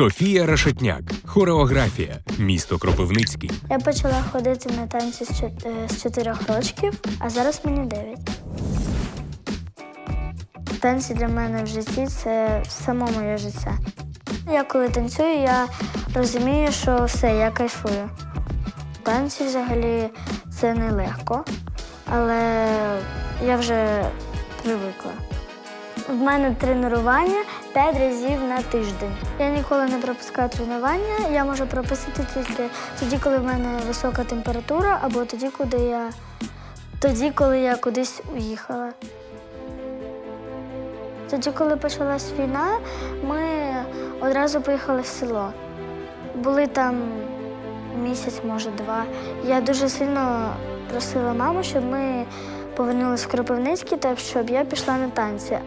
Софія Решетняк, хореографія, місто Кропивницький. Я почала ходити на танці з е, 4 років, а зараз мені 9. Танці для мене в житті це само моє життя. Я коли танцюю, я розумію, що все, я кайфую. Танці взагалі це нелегко, але я вже привикла. В мене тренування 5 разів на тиждень. Я ніколи не пропускаю тренування. Я можу пропустити тільки тоді, коли в мене висока температура, або тоді, коли я, тоді, коли я кудись уїхала. Тоді, коли почалась війна, ми одразу поїхали в село. Були там місяць, може, два. Я дуже сильно просила маму, щоб ми повернулися в Кропивницький, та щоб я пішла на танці.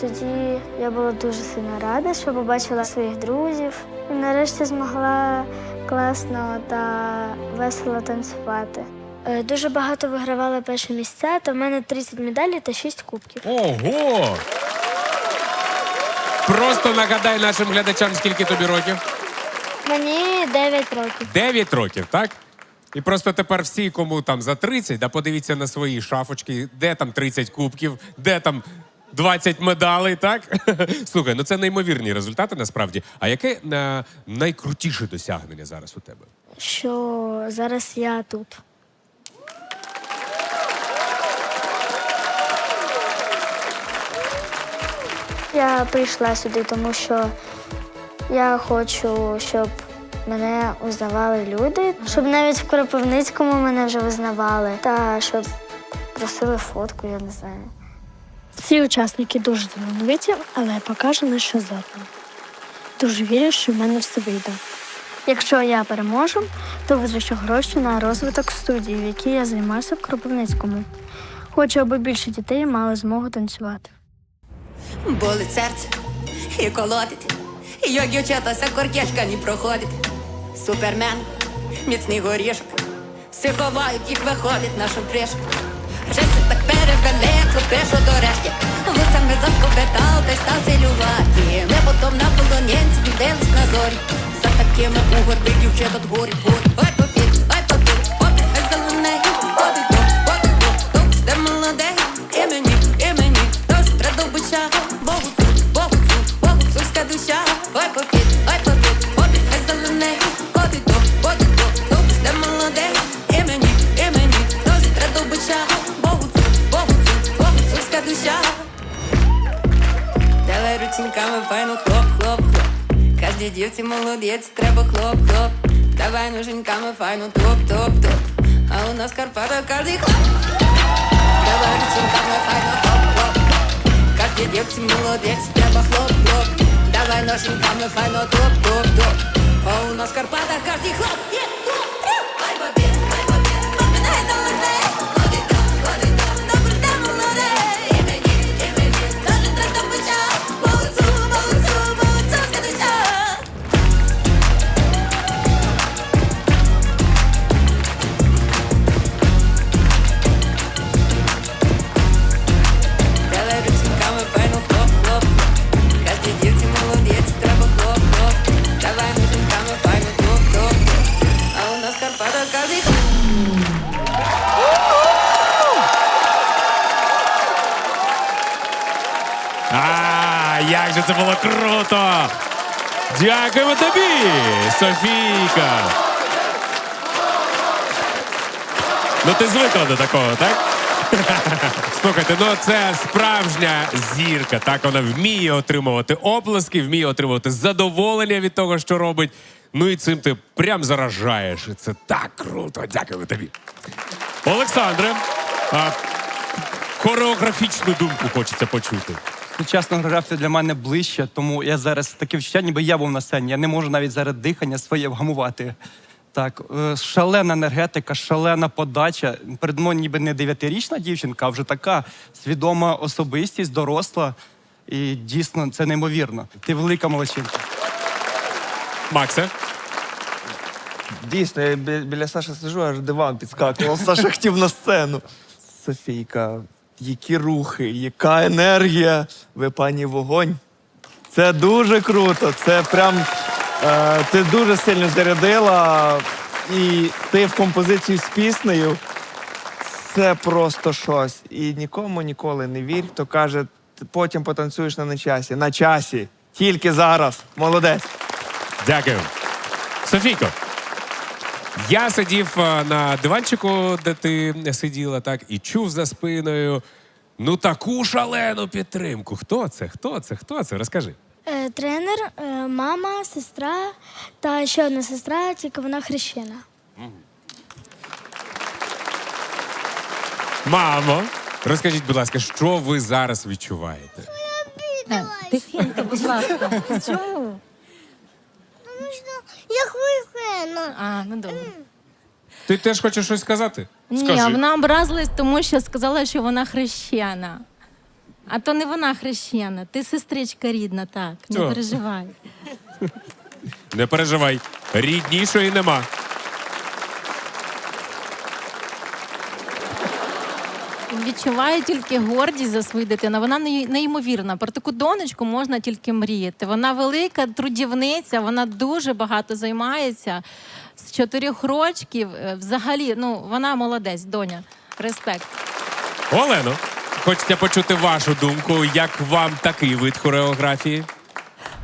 Тоді я була дуже сильно рада, що побачила своїх друзів і нарешті змогла класно та весело танцювати. Е, Дуже багато вигравала перші місця, то в мене 30 медалей та 6 кубків. Ого! Просто нагадай нашим глядачам, скільки тобі років. Мені 9 років. 9 років, так? І просто тепер всі, кому там за 30, да подивіться на свої шафочки, де там 30 кубків, де там 20 медалей, так? Слухай, ну це неймовірні результати насправді. А яке е, найкрутіше досягнення зараз у тебе? Що зараз я тут. Я прийшла сюди, тому що я хочу, щоб мене узнавали люди, щоб навіть в Кропивницькому мене вже визнавали, та щоб просили фотку, я не знаю. Всі учасники дуже талановиті, але я покажу на що здатна. Дуже вірю, що в мене все вийде. Якщо я переможу, то визначу гроші на розвиток студії, в якій я займаюся в Кропивницькому. Хочу, аби більше дітей мали змогу танцювати. Болить серце і колотить, як дівчатася кортяшка не проходить. Супермен, міцний горішок, всі ховають, їх виходить нашу пришку. Хлопешу до решті. Вусами заскобетав, та й став цілювати. Ми потом на полонянці дивились на зорі. За такими у дівчата горі, горі. Ой, файно хлоп, хлоп, хлоп. Каждій дівці молодець, треба хлоп, хлоп. Давай ноженьками файно топ, топ, топ. А у нас Карпата кожний хлоп. Давай рученьками файно хлоп, хлоп. Каждій дівці молодець, треба хлоп, хлоп. Давай ноженьками файно топ, топ, топ. А у нас Карпата кожний хлоп, як же це було круто! Дякуємо тобі, Софійка! Ну ти звикла до такого, так? Слухайте, ну це справжня зірка. Так вона вміє отримувати оплески, вміє отримувати задоволення від того, що робить. Ну і цим ти прям заражаєш. І це так круто. Дякую тобі. Олександре, а, хореографічну думку хочеться почути. Сучасна географія для мене ближче, тому я зараз таке відчуття, ніби я був на сцені. Я не можу навіть зараз дихання своє вгамувати. Так, е, шалена енергетика, шалена подача. Перед мною ніби не дев'ятирічна дівчинка, а вже така свідома особистість, доросла. І дійсно це неймовірно. Ти велика молодчинка. Максе? Дійсно, я біля Саші сижу, аж диван підскакував. Саша хотів на сцену. Софійка, які рухи, яка енергія. Ви пані вогонь. Це дуже круто. Це прям е, ти дуже сильно зарядила. І ти в композицію з піснею. Це просто щось. І нікому ніколи не вір, хто каже, «Ти потім потанцюєш на нечасі. На часі. Тільки зараз. Молодець. Дякую. Софійко. Я сидів е, на диванчику, де ти сиділа, так, і чув за спиною. Ну таку шалену підтримку. Хто це? Хто це? Хто це? Розкажи. Е, тренер, е, мама, сестра та ще одна сестра, тільки вона хрещена. Мамо, розкажіть, будь ласка, що ви зараз відчуваєте? Тихенько, будь ласка. Чому? Я. А, ну добре. Ти теж хочеш щось сказати? Ні, вона образилась, тому що сказала, що вона хрещена. А то не вона хрещена, ти сестричка рідна, так. Не О. переживай. Не переживай, ріднішої нема. Відчуваю тільки гордість за свою дитину. Вона ней- неймовірна. Про таку донечку можна тільки мріяти. Вона велика трудівниця, вона дуже багато займається. З чотирьох рочків е, взагалі, ну вона молодець, доня. Респект. Олено, хочеться почути вашу думку, як вам такий вид хореографії?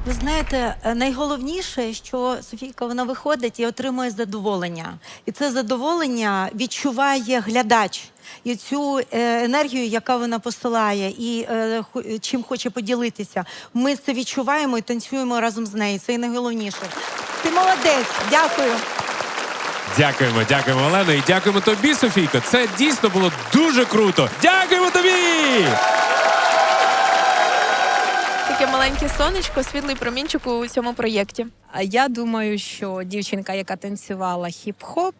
Ви знаєте, е, найголовніше, що Софійка вона виходить і отримує задоволення. І це задоволення відчуває глядач. І цю е, енергію, яка вона посилає, і е, чим хоче поділитися, ми це відчуваємо і танцюємо разом з нею. Це і найголовніше. Ти молодець, дякую. Дякуємо, дякуємо, Олено, і дякуємо тобі, Софійко. Це дійсно було дуже круто. Дякуємо тобі! Таке маленьке сонечко, світлий промінчик у цьому проєкті. А Я думаю, що дівчинка, яка танцювала хіп-хоп,